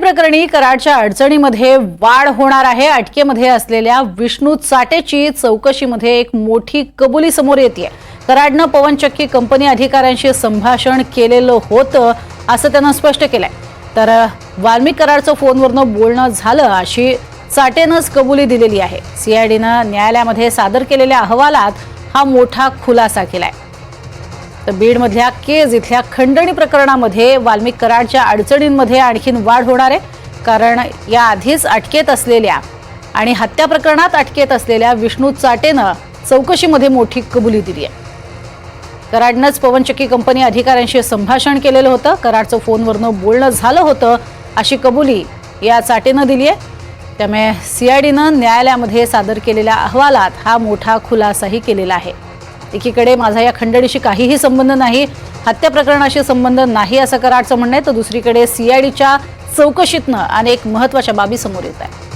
प्रकरणी कराडच्या अडचणीमध्ये वाढ होणार आहे. अटकेमध्ये असलेल्या विष्णू चाटेची चौकशीमध्ये एक मोठी कबुली समोर येते कराडनं पवनचक्की कंपनी अधिकाऱ्यांशी संभाषण केलेलं होतं असं त्यानं स्पष्ट केलंय. तर वाल्मिक कराडचं फोनवरनं बोलणं झालं अशी चाटेनंच कबुली दिलेली आहे. सीआयडीनं न्यायालयामध्ये सादर केलेल्या अहवालात हा मोठा खुलासा केलाय. तर बीडमधल्या केज इथल्या खंडणी प्रकरणामध्ये वाल्मिक कराडच्या अडचणींमध्ये आणखीन वाढ होणार आहे. कारण या आधीच अटकेत असलेल्या आणि हत्या प्रकरणात अटकेत असलेल्या विष्णू चाटेनं चौकशीमध्ये मोठी कबुली दिली आहे. कराडनंच पवनचक्की कंपनी अधिकाऱ्यांशी संभाषण केलेलं होतं. कराडचं फोनवरनं बोलणं झालं होतं अशी कबुली या चाटेनं दिली आहे. त्यामुळे सीआयडीनं न्यायालयामध्ये सादर केलेल्या अहवालात हा मोठा खुलासाही केलेला आहे. एकीकडे माझा या खंडणीशी काहीही संबंध नाही हत्या प्रकरणाशी संबंध नाही असं कराडचं म्हणणं आहे तर दुसरीकडे सीआयडीच्या चौकशीतनं अनेक महत्त्वाच्या बाबी समोर येत आहे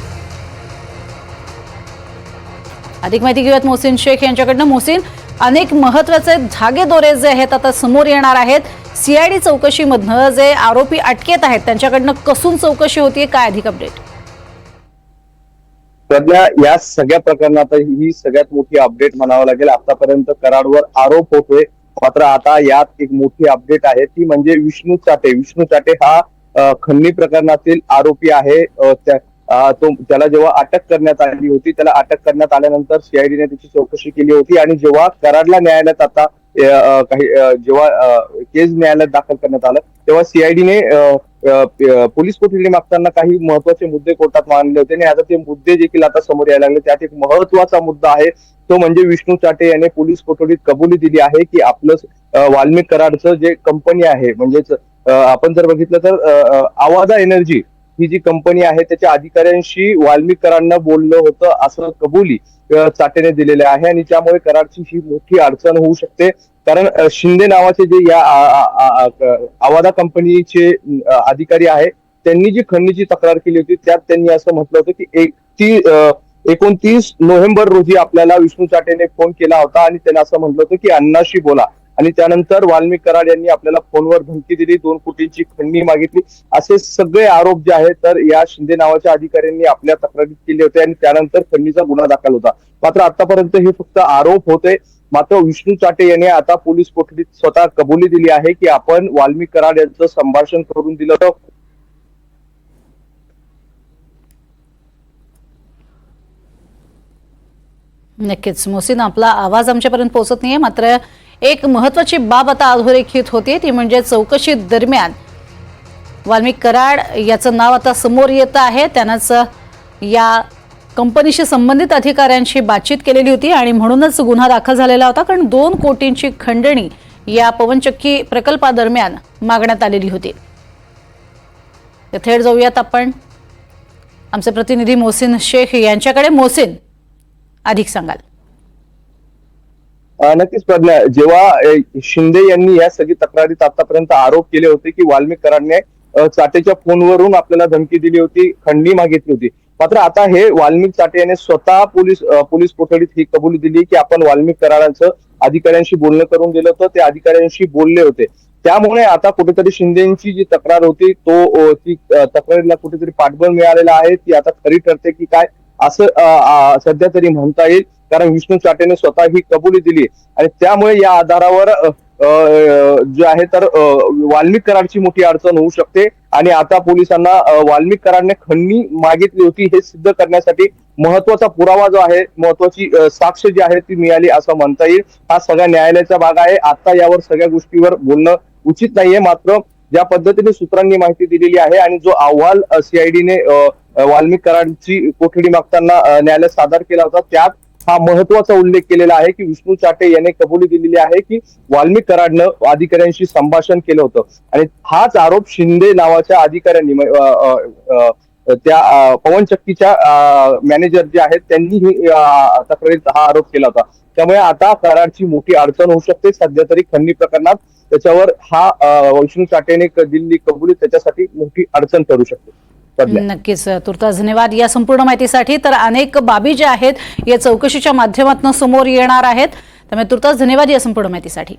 अधिक माहिती घेऊयात मोहसिन शेख यांच्याकडनं. मोहसिन अनेक महत्त्वाचे धागेदोरे जे आहेत आता समोर येणार आहेत. सीआयडी चौकशीमधनं जे आरोपी अटकेत आहेत त्यांच्याकडनं कसून चौकशी होतीये काय अधिक अपडेट सध्या या सगळ्या प्रकरणात ही सगळ्यात मोठी अपडेट म्हणावं लागेल. आतापर्यंत कराडवर आरोप होतोय मात्र आता यात एक मोठी अपडेट आहे. ती म्हणजे विष्णू चाटे. विष्णू चाटे हा खन्नी प्रकरणातील आरोपी आहे. तो त्याला जेव्हा अटक करण्यात आली होती त्याला अटक करण्यात आल्यानंतर सीआयडीने त्याची चौकशी केली होती. आणि जेव्हा कराडला न्यायालयात आता काही जेव्हा केस न्यायालयात दाखल करण्यात आलं तेव्हा सीआयडीने पोलीस कोठडी मागताना काही महत्त्वाचे मुद्दे कोर्टात मांडले होते आणि आता ते मुद्दे देखील आता समोर यायला लागले. त्यात एक महत्त्वाचा मुद्दा आहे तो म्हणजे विष्णू चाटे याने पोलीस कोठडीत कबुली दिली आहे की आपलं वाल्मिक कराडचं जे कंपनी आहे म्हणजेच आपण जर बघितलं तर आवाजा एनर्जी ही जी कंपनी आहे त्याच्या अधिकाऱ्यांशी वाल्मिक कराडनं बोललं होतं असं कबुली चाटेने दिलेले आहे आणि त्यामुळे कराडची ही मोठी अडचण होऊ शकते. कारण शिंदे नावाचे जे या आवादा कंपनीचे अधिकारी आहे त्यांनी जी खंडणीची तक्रार केली होती त्यात त्यांनी असं म्हटलं होतं की एक ती एकोणतीस नोव्हेंबर रोजी आपल्याला विष्णू चाटेने फोन केला होता आणि त्याने असं म्हटलं होतं की अण्णाशी बोला. आणि त्यानंतर वाल्मिक कराड यांनी आपल्याला फोनवर धमकी दिली दोन कोटींची खंडणी मागितली. असे सगळे आरोप जे आहेत तर या शिंदे नावाच्या अधिकाऱ्यांनी आपल्या तक्रारीत केले होते आणि त्यानंतर खंडणीचा गुन्हा दाखल होता. मात्र आतापर्यंत हे फक्त आरोप होते. मात्र विष्णू चाटे यांनी आता पोलीस कोठडीत स्वतः कबुली दिली आहे की आपण वाल्मिक कराड यांचं संभाषण करून दिलं होतं. नक्कीच. मोसीन आपला आवाज आमच्यापर्यंत पोहोचत नाहीये मात्र एक महत्वाची बाब आता अधोरेखित होती ती म्हणजे चौकशी दरम्यान वाल्मिक कराड याचं नाव आता समोर येत आहे. त्यानंच या कंपनीशी संबंधित अधिकाऱ्यांशी बातचीत केलेली होती आणि म्हणूनच गुन्हा दाखल झालेला होता कारण दोन कोटींची खंडणी या पवनचक्की प्रकल्पादरम्यान मागण्यात आलेली होती. तर थेट जाऊयात आपण. आमचे प्रतिनिधी मोहसिन शेख यांच्याकडे. मोहसिन अधिक सांगाल. नक्कीच प्रज्ञा. जेव्हा शिंदे यांनी या सगळी तक्रारीत आतापर्यंत आरोप केले होते की वाल्मिकरांनी चाटेच्या फोनवरून आपल्याला धमकी दिली होती खंडणी मागितली होती. मात्र आता हे वाल्मिक चाटे याने स्वतः पोलीस पोलीस कोठडीत ही कबुली दिली की आपण वाल्मिक कराडांचं अधिकाऱ्यांशी बोलणं करून दिलं होतं. ते अधिकाऱ्यांशी बोलले होते. त्यामुळे आता कुठेतरी शिंदेची जी तक्रार होती तो ती तक्रारीला कुठेतरी पाठबळ मिळालेला आहे. ती आता खरी ठरते की काय असं सध्या तरी म्हणता येईल. कारण विष्णू चाटेने स्वतः ही कबुली दिली. आणि त्यामुळे या आधारावर जे आहे तर वाल्मिक कराडची मोठी अडचण होऊ शकते. आणि आता पोलिसांना अ, वाल्मिक कराडने खंडणी मागितली होती हे सिद्ध करण्यासाठी महत्त्वाचा पुरावा जो आहे महत्वाची साक्ष जी आहे ती मिळाली असं म्हणता येईल. हा सगळ्या न्यायालयाचा भाग आहे. आता यावर सगळ्या गोष्टीवर बोलणं उचित नाहीये. मात्र ज्या पद्धतीने सूत्रांनी माहिती दिलेली आहे आणि जो अहवाल सीआयडीने वाल्मिक कराडची कोठडी मागताना न्यायालयात सादर केला होता त्यात हा महत्त्वाचा उल्लेख केलेला आहे की विष्णू चाटे यांनी कबुली दिलेली आहे की वाल्मिक कराडनं अधिकाऱ्यांशी संभाषण केलं होतं. आणि हाच आरोप शिंदे नावाच्या अधिकाऱ्यांनी त्या पवन चक्कीच्या मॅनेजर जे आहेत त्यांनी ही तक्रारीत हा आरोप केला होता. त्यामुळे आता कराडची मोठी अडचण होऊ शकते. सध्या तरी खंडणी प्रकरणात त्याच्यावर हा विष्णू चाटेने दिल्ली दिलेली कबुली त्याच्यासाठी मोठी अडचण ठरू शकते. नक्कीच तुर्तास धन्यवाद. या संपूर्ण माहितीसाठी तर अनेक बाबी ज्या आहेत या चौकशीच्या माध्यमातून समोर येणार आहेत. त्यामुळे तुर्तास धन्यवाद या संपूर्ण माहितीसाठी.